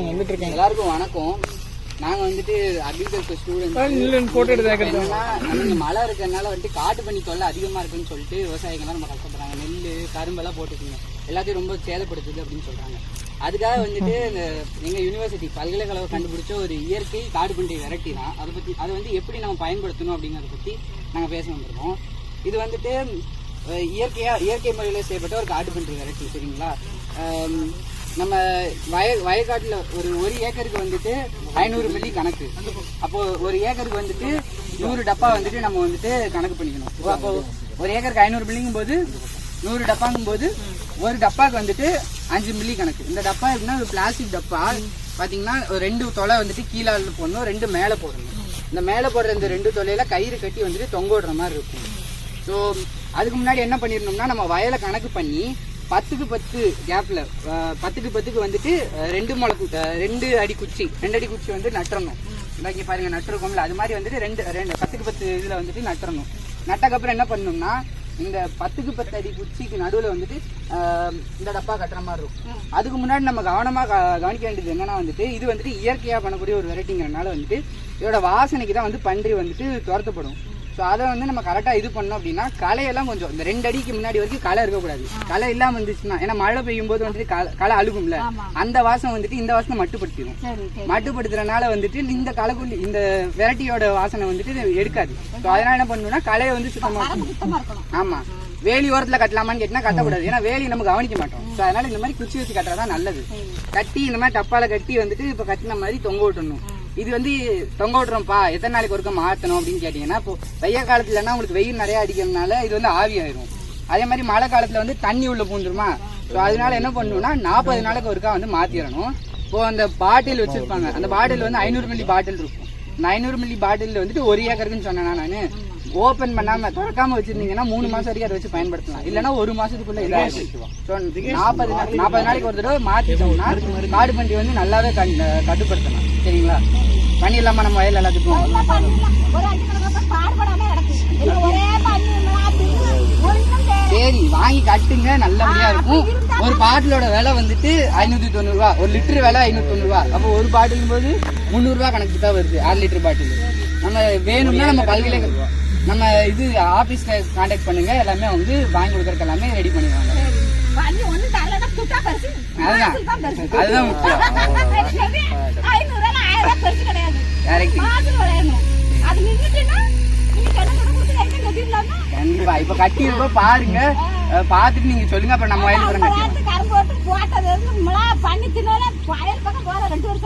வந்துட்டு இருக்கேன் எல்லாருக்கும் வணக்கம். நாங்க வந்துட்டு அக்ரிகல்ச்சர் ஸ்டூடெண்ட் போட்டோ எடுத்து மழை இருக்கிறதுனால வந்துட்டு காட்டு பண்ணி தொல்லை இருக்குன்னு சொல்லிட்டு விவசாயிகள்லாம் நம்ம கஷ்டப்படுறாங்க. நெல் கரும்பெல்லாம் போட்டுருக்கீங்க எல்லாத்தையும் ரொம்ப சேதப்படுத்துது அப்படின்னு சொல்றாங்க. அதுக்காக வந்துட்டு இந்த எங்க யூனிவர்சிட்டி பல்கலைக்கழகம் கண்டுபிடிச்ச ஒரு இயற்கை காடு பண்டி வெரைட்டி தான். அதை பத்தி அதை வந்து எப்படி நம்ம பயன்படுத்தணும் அப்படிங்கறத பத்தி நாங்க பேச வந்திருக்கோம். இது வந்துட்டு அஹ், இயற்கையா இயற்கை முறையில செய்யப்பட்ட ஒரு காடு பன்றி வெரைட்டி சரிங்களா? நம்ம வய வயக்காட்டில் ஒரு ஒரு ஏக்கருக்கு வந்துட்டு ஐநூறு மில்லி கணக்கு. அப்போ ஒரு ஏக்கருக்கு வந்துட்டு நூறு டப்பா வந்துட்டு நம்ம வந்துட்டு கணக்கு பண்ணிக்கணும். ஓ, அப்போ ஒரு ஏக்கருக்கு ஐநூறு மில்லிங்கும் போது நூறு டப்பாங்கும் போது ஒரு டப்பாக்கு வந்துட்டு அஞ்சு மில்லி கணக்கு. இந்த டப்பா எப்படின்னா ஒரு பிளாஸ்டிக் டப்பா. பாத்தீங்கன்னா ஒரு ரெண்டு தொலை வந்துட்டு கீழே போடணும் ரெண்டு மேலே போடணும். இந்த மேலே போடுற இந்த ரெண்டு தொலையில கயிறு கட்டி வந்துட்டு தொங்க விடுற மாதிரி இருக்கும். ஸோ அதுக்கு முன்னாடி என்ன பண்ணிருந்தோம்னா நம்ம வயலை கணக்கு பண்ணி பத்துக்கு பத்து கேப்ல பத்துக்கு பத்துக்கு வந்துட்டு ரெண்டு முளை ரெண்டு அடி குச்சி. ரெண்டு அடி குச்சி வந்து நட்டுறணும். இங்க பாருங்க நட்டுருக்கோம்ல. அது மாதிரி வந்துட்டு ரெண்டு ரெண்டு பத்துக்கு பத்து இதுல வந்துட்டு நட்டுறணும். நட்டக்கப்புறம் என்ன பண்ணணும்னா இந்த பத்துக்கு பத்து அடி குச்சிக்கு நடுவுல வந்துட்டு இந்த டப்பா கட்டுற மாதிரி இருக்கும். அதுக்கு முன்னாடி நம்ம கவனமா க- கவனிக்க வேண்டியது என்னன்னா வந்துட்டு இது வந்துட்டு இயற்கையா பண்ணக்கூடிய ஒரு வெரைட்டிங்கிறனால வந்துட்டு இதோட வாசனைக்கு தான் வந்து பன்றி வந்துட்டு துரத்தப்படும். ஸோ அதை வந்து நம்ம கரெக்டாக இது பண்ணோம் அப்படின்னா களையெல்லாம் கொஞ்சம் இந்த ரெண்டு அடிக்கு முன்னாடி வரைக்கும் களை இருக்கக்கூடாது. களை இல்லாமல் இருந்துச்சுன்னா ஏன்னா மழை பெய்யும் போது வந்துட்டு களை- அழுகும்ல. அந்த வாசம் வந்துட்டு இந்த வாசனை மட்டுப்படுத்திடும் மட்டுப்படுத்துறதுனால வந்துட்டு இந்த களைக்குள்ளி இந்த வெரைட்டியோட வாசனை வந்துட்டு எடுக்காது. ஸோ அதனால என்ன பண்ணணும்னா களையை வந்து சுத்தமாக வரப்பு சுத்தமா இருக்கணும். ஆமா. வேலி ஓரத்துல கட்டலாமான்னு கேட்டினா கட்டக்கூடாது. ஏன்னா வேலி நம்ம கவனிக்க மாட்டோம். ஸோ அதனால இந்த மாதிரி குச்சி வச்சு கட்டுறதா நல்லது. கட்டி இந்த மாதிரி டப்பால கட்டி வந்துட்டு இப்போ கட்டின மாதிரி தொங்க விட்டணும் இது வந்து தொங்க விட்றோம்ப்பா எத்தனை நாளைக்கு ஒருக்க மாற்றணும் அப்படின்னு கேட்டிங்கன்னா இப்போ வெய்ய காலத்துலன்னா உங்களுக்கு வெயில் நிறையா அடிக்கிறதுனால இது வந்து ஆவியாயிரும் அதே மாதிரி மழை காலத்தில் வந்து தண்ணி உள்ளே பூந்துருமா? ஸோ அதனால என்ன பண்ணணும்னா நாற்பது நாளைக்கு ஒருக்கா வந்து மாற்றிடணும் இப்போ அந்த பாட்டில் வச்சுருப்பாங்க. அந்த பாட்டில் வந்து ஐநூறு மில்லி பாட்டில் இருக்கும். இந்த ஐநூறு மில்லி பாட்டில் வந்துட்டு ஒரு ஏக்கருக்குன்னு சொன்னேன்னா நான். ஓபன் பண்ணாம திறக்காம வச்சிருந்தீங்கன்னா மூணு மாசம் வரைக்கும் அதை வச்சு பயன்படுத்தலாம். இல்லைன்னா ஒரு மாசத்துக்குள்ள இதாகும் ஸோ நாற்பது நாற்பது நாளைக்கு ஒரு தடவை மாத்திட்டோம்னா காடு பண்டி வந்து நல்லாவே கண்- கட்டுப்படுத்தலாம். சரிங்களா? பண்ணிடலாமா நம்ம வயல் எல்லாத்துக்கும் சரி வாங்கி கட்டுங்க நல்லபடியா இருக்கும். ஒரு பாட்டிலோட விலை வந்துட்டு ஐநூத்தி தொண்ணூறு ரூபா. ஒரு லிட்டர் விலை ஐநூத்தி தொண்ணூறு ரூபா. அப்போ ஒரு பாட்டிலும் போது முந்நூறு ரூபா கணக்கு தான் வருது அரை லிட்டர் பாட்டில். நம்ம வேணும்னா நம்ம பல்கலைக்கழகம் நம்ம இது ஆபீஸ்ல கான்டாக்ட் பண்ணுங்க. எல்லாமே வந்து வாங்கி கொடுக்கறதுக்கு எல்லாமே ரெடி பண்ணிடுவாங்க. அதுதான். கண்டிப்பா. இப்ப கட்டியிருப்ப பாருங்க. அஹ் பார்த்துட்டு நீங்க சொல்லுங்க. அப்புறம் நம்ம வயல்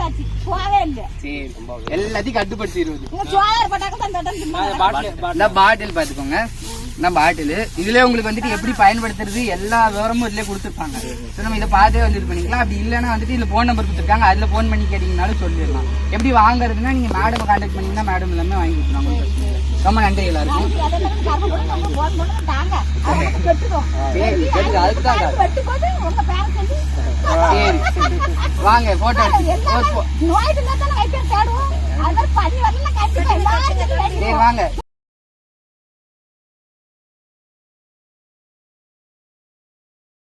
கூட கட்டிடுவோம் நேரத்து கரும்பு போட்டு போட்டது இருந்து மிளகா பண்ணி தின்னாலே வயல் பக்கம் போற ரெண்டு வருஷம் ஆச்சு போவே இல்லை எல்லாத்தையும் கட்டுப்படுத்திடுவது பாட்டில் பாத்துக்கோங்க இந்த பாட்டில் இதுல உங்களுக்கு வந்துட்டு எப்படி பயன்படுத்துறது எல்லா விவரமும் இதுல கொடுத்துருப்பாங்க ஸோ நம்ம இதை பார்த்தே வந்து இது பண்ணிக்கலாம் அப்படி இல்லைன்னா வந்துட்டு இதுல போன் நம்பர் கொடுத்துருக்காங்க அதுல போன் பண்ணி கேட்டீங்கனாலும் சொல்லிடலாம் எப்படி வாங்குறதுன்னா நீங்க மேடம் கான்டாக்ட் பண்ணீங்கன்னா மேடம் எல்லாமே வாங்கி கொடுத்துருவாங்க உங்களுக்கு. ரொம்ப நன்றி எல்லாருக்கும் அதுக்கு தான் வாங்க போட்டோ சரி வாங்க.